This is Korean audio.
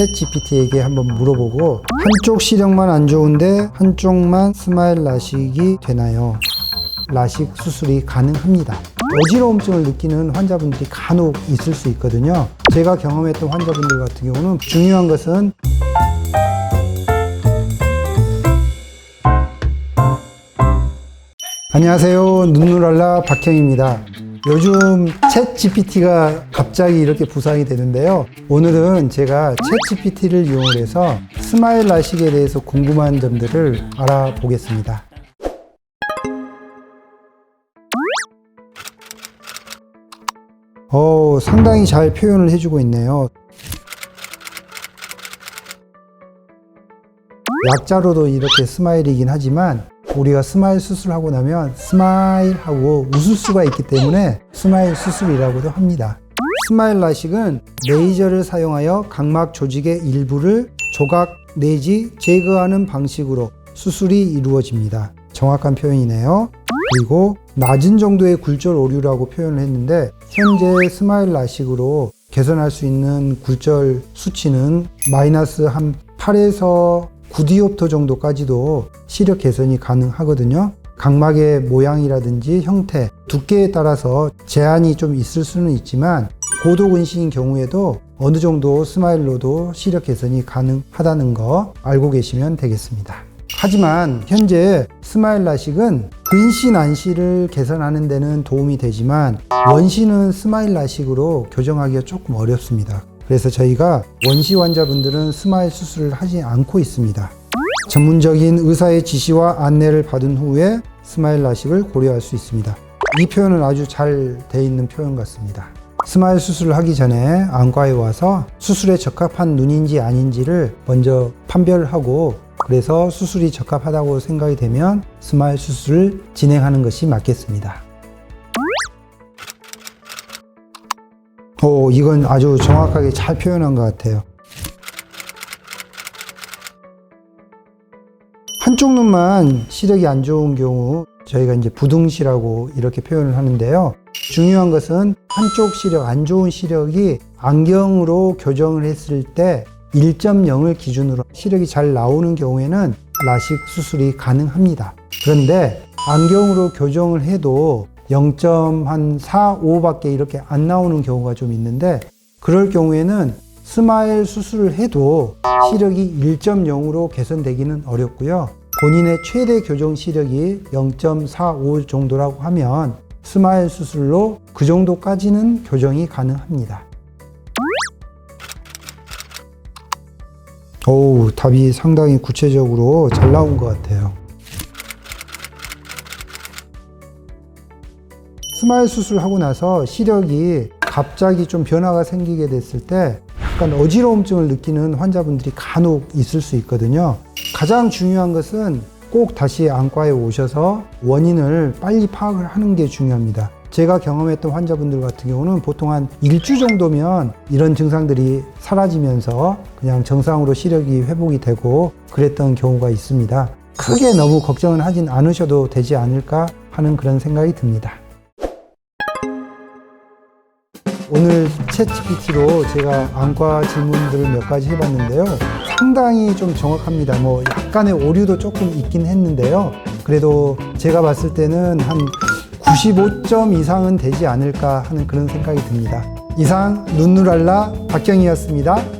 챗 GPT에게 한번 물어보고 한쪽 시력만 안 좋은데 한쪽만 스마일 라식이 되나요? 라식 수술이 가능합니다. 어지러움증을 느끼는 환자분들이 간혹 있을 수 있거든요. 제가 경험했던 환자분들 같은 경우는 중요한 것은 안녕하세요. 눈누랄라 박형입니다. 요즘 챗 GPT가 갑자기 이렇게 부상이 되는데요. 오늘은 제가 챗 GPT를 이용을 해서 스마일 라식에 대해서 궁금한 점들을 알아보겠습니다. 어, 상당히 잘 표현을 해주고 있네요. 약자로도 이렇게 스마일이긴 하지만 우리가 스마일 수술하고 나면 스마일 하고 웃을 수가 있기 때문에 스마일 수술이라고도 합니다. 스마일 라식은 레이저를 사용하여 각막 조직의 일부를 조각 내지 제거하는 방식으로 수술이 이루어집니다. 정확한 표현이네요. 그리고 낮은 정도의 굴절 오류라고 표현을 했는데 현재 스마일 라식으로 개선할 수 있는 굴절 수치는 마이너스 한 8에서 9디옵터 정도까지도 시력 개선이 가능하거든요. 각막의 모양이라든지 형태, 두께에 따라서 제한이 좀 있을 수는 있지만 고도 근시인 경우에도 어느 정도 스마일로도 시력 개선이 가능하다는 거 알고 계시면 되겠습니다. 하지만 현재 스마일 라식은 근시 난시를 개선하는 데는 도움이 되지만 원시는 스마일 라식으로 교정하기가 조금 어렵습니다. 그래서 저희가 원시 환자분들은 스마일 수술을 하지 않고 있습니다. 전문적인 의사의 지시와 안내를 받은 후에 스마일 라식을 고려할 수 있습니다. 이 표현은 아주 잘 돼 있는 표현 같습니다. 스마일 수술을 하기 전에 안과에 와서 수술에 적합한 눈인지 아닌지를 먼저 판별하고 그래서 수술이 적합하다고 생각이 되면 스마일 수술을 진행하는 것이 맞겠습니다. 오, 이건 아주 정확하게 잘 표현한 것 같아요. 한쪽 눈만 시력이 안 좋은 경우 저희가 이제 부등시라고 이렇게 표현을 하는데요. 중요한 것은 한쪽 시력, 안 좋은 시력이 안경으로 교정을 했을 때 1.0을 기준으로 시력이 잘 나오는 경우에는 라식 수술이 가능합니다. 그런데 안경으로 교정을 해도 0.4, 5밖에 이렇게 안 나오는 경우가 좀 있는데 그럴 경우에는 스마일 수술을 해도 시력이 1.0으로 개선되기는 어렵고요. 본인의 최대 교정 시력이 0.45 정도라고 하면 스마일 수술로 그 정도까지는 교정이 가능합니다. 오, 답이 상당히 구체적으로 잘 나온 것 같아요. 스마일 수술하고 나서 시력이 갑자기 좀 변화가 생기게 됐을 때 약간 어지러움증을 느끼는 환자분들이 간혹 있을 수 있거든요. 가장 중요한 것은 꼭 다시 안과에 오셔서 원인을 빨리 파악을 하는 게 중요합니다. 제가 경험했던 환자분들 같은 경우는 보통 한 일주 정도면 이런 증상들이 사라지면서 그냥 정상으로 시력이 회복이 되고 그랬던 경우가 있습니다. 크게 너무 걱정은 하진 않으셔도 되지 않을까 하는 그런 생각이 듭니다. 오늘 챗 GPT로 제가 안과 질문들을 몇 가지 해봤는데요. 상당히 좀 정확합니다. 뭐 약간의 오류도 조금 있긴 했는데요. 그래도 제가 봤을 때는 한 95점 이상은 되지 않을까 하는 그런 생각이 듭니다. 이상 눈누랄라 박경이었습니다.